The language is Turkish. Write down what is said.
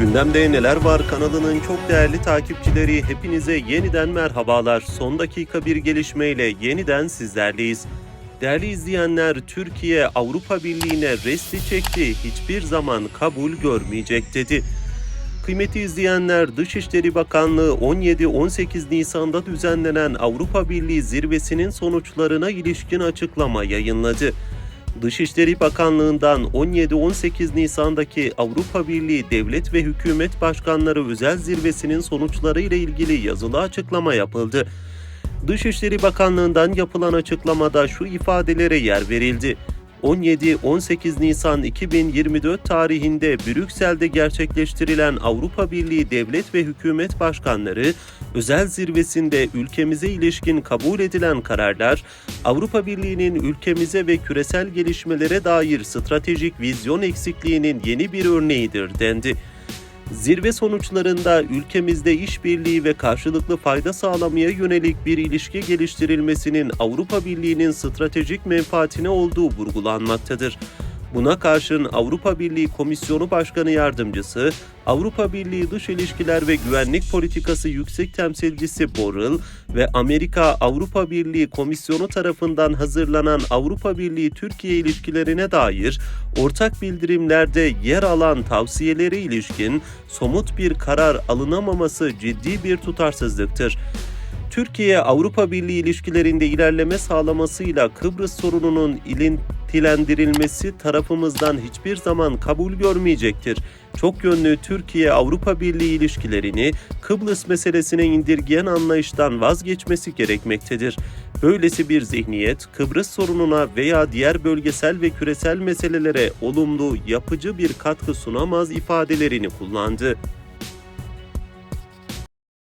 Gündemde neler var kanalının çok değerli takipçileri hepinize yeniden merhabalar. Son dakika bir gelişmeyle yeniden sizlerleyiz. Değerli izleyenler Türkiye Avrupa Birliği'ne resti çekti. Hiçbir zaman kabul görmeyecek dedi. Kıymetli izleyenler Dışişleri Bakanlığı 17-18 Nisan'da düzenlenen Avrupa Birliği zirvesinin sonuçlarına ilişkin açıklama yayınladı. Dışişleri Bakanlığı'ndan 17-18 Nisan'daki Avrupa Birliği Devlet ve Hükümet Başkanları Özel Zirvesi'nin sonuçları ile ilgili yazılı açıklama yapıldı. Dışişleri Bakanlığı'ndan yapılan açıklamada şu ifadelere yer verildi. 17-18 Nisan 2024 tarihinde Brüksel'de gerçekleştirilen Avrupa Birliği Devlet ve Hükümet Başkanları özel zirvesinde ülkemize ilişkin kabul edilen kararlar Avrupa Birliği'nin ülkemize ve küresel gelişmelere dair stratejik vizyon eksikliğinin yeni bir örneğidir dendi. Zirve sonuçlarında ülkemizde işbirliği ve karşılıklı fayda sağlamaya yönelik bir ilişki geliştirilmesinin Avrupa Birliği'nin stratejik menfaatine olduğu vurgulanmaktadır. Buna karşın Avrupa Birliği Komisyonu Başkanı Yardımcısı, Avrupa Birliği Dış İlişkiler ve Güvenlik Politikası Yüksek Temsilcisi Borrell ve Amerika Avrupa Birliği Komisyonu tarafından hazırlanan Avrupa Birliği Türkiye ilişkilerine dair ortak bildirimlerde yer alan tavsiyelere ilişkin somut bir karar alınamaması ciddi bir tutarsızlıktır. Türkiye Avrupa Birliği ilişkilerinde ilerleme sağlamasıyla Kıbrıs sorununun ilintilendirilmesi tarafımızdan hiçbir zaman kabul görmeyecektir. Çok yönlü Türkiye Avrupa Birliği ilişkilerini Kıbrıs meselesine indirgeyen anlayıştan vazgeçmesi gerekmektedir. Böylesi bir zihniyet Kıbrıs sorununa veya diğer bölgesel ve küresel meselelere olumlu, yapıcı bir katkı sunamaz ifadelerini kullandı.